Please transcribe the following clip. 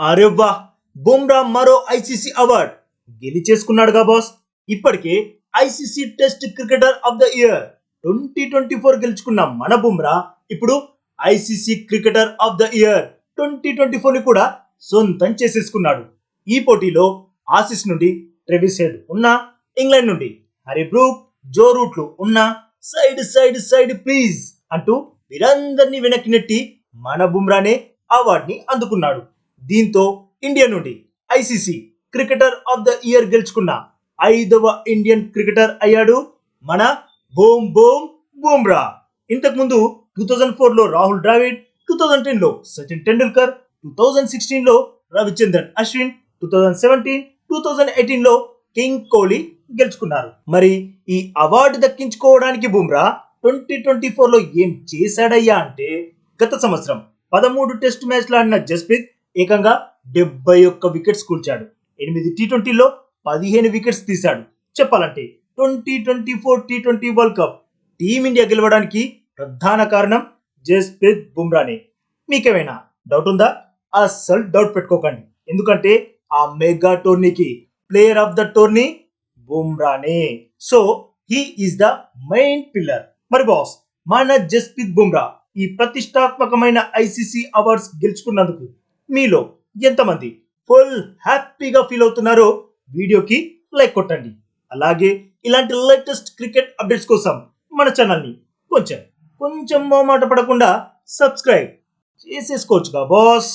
అరే వా బుమ్రా మరో ఐసీసీ అవార్డ్. గెలిచేసుకున్నాడుగా బాస్. ఇప్పటికే ICC test cricketer of the year. Twenty twenty four గెలుచుకున్న మన బుమ్రా ఇప్పుడు ICC cricketer of the year. Twenty twenty ఫోర్ని కూడా సొంతం చేసేసుకున్నాడు. ఈ పోటీలో ఆసిస్ నుండి ట్రెవిస్ హెడ్ ఉన్న ఇంగ్లాండ్ నుండి హరి బ్రూక్ జో రూట్లు ఉన్న సైడ్ సైడ్ సైడ్ ప్లీజ్ అంటూ వీరందరినీ వెనక్కి నెట్టి మన బుమ్రానే అవార్డుని అందుకున్నాడు. దీంతో ఇండియా నుండి ICC cricketer of the year గెలుచుకున్న ఐదవ ఇండియన్ క్రికెటర్ అయ్యాడు మన బూమ్ బూమ్ బూమ్రా. ఇంతకు ముందు టూ థౌజండ్ ఫోర్లో రాహుల్ ద్రావిడ్ టూ థౌజండ్ టెన్లో సచిన్ టెండూల్కర్ టూ థౌజండ్ సిక్స్టీన్లో Ravichandran Ashwin two thousand seventeen two thousand ఎయిటీన్లో కింగ్ కోహ్లీ గెలుచుకున్నారు. మరి ఈ అవార్డు దక్కించుకోవడానికి బుమ్రా ట్వంటీ ట్వంటీ ఫోర్లో ఏం చేశాడయ్యా అంటే గత సంవత్సరం పదమూడు టెస్ట్ మ్యాచ్లు ఆడిన జస్ప్రీత్ ఏకంగా డెబ్బై ఒక్క వికెట్స్ కూల్చాడు ఎనిమిది టీ ట్వంటీలో పదిహేను వికెట్స్ తీశాడు. చెప్పాలంటే twenty twenty four T twenty world cup team India గెలవడానికి ప్రధాన కారణం జస్ప్రీత్ బుమ్రానే. మీకేమైనా డౌట్ ఉందా? అస్సలు డౌట్ పెట్టుకోకండి. ఎందుకంటే ఆ మెగా టోర్నీకి player of the tourney బుమ్రానే. So he is the main pillar మరి బాస్ మన జస్ప్రీత్ బుమ్రా ఈ ప్రతిష్టాత్మకమైన ఐసీసీ అవార్డ్స్ గెలుచుకున్నందుకు మీలో ఎంతమంది ఫుల్ హ్యాపీగా ఫీల్ అవుతున్నారో వీడియోకి లైక్ కొట్టండి. అలాగే ఇలాంటి లేటెస్ట్ క్రికెట్ అప్డేట్స్ కోసం మన ఛానల్ని కొంచెం కొంచెం మొహమాట పడకుండా సబ్స్క్రైబ్ చేసేసుకోవచ్చుగా బాస్.